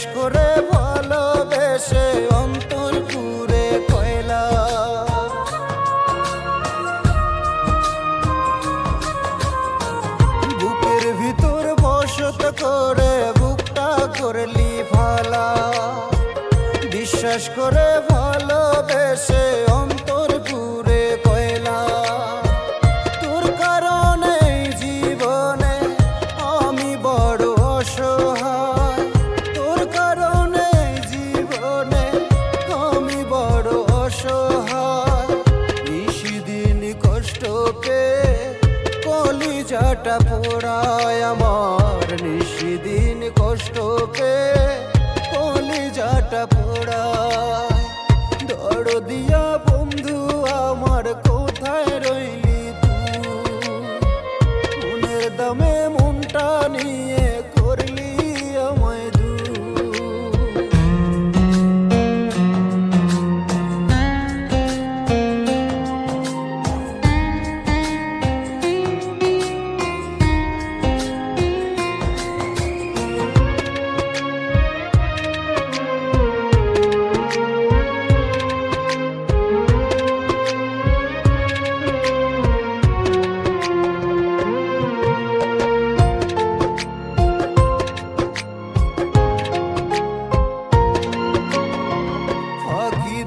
শেষ করে ভালোবেসে অন্তর পুরে কয়লা। বুকের ভিতর বসত করে বুকটা করলি ফালা বিশ্বাস করে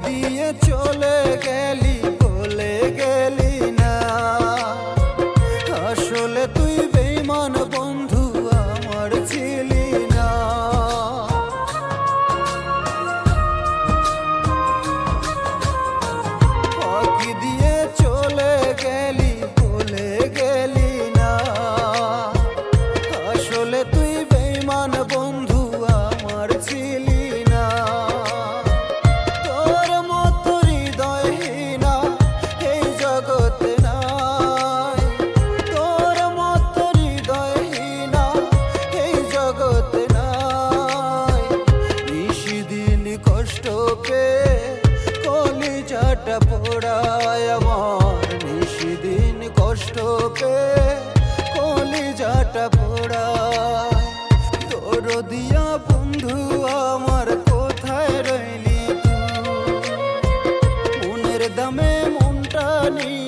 দিয়ে চলে গেলি বলে গেলি। নামে মনটা নিয়ে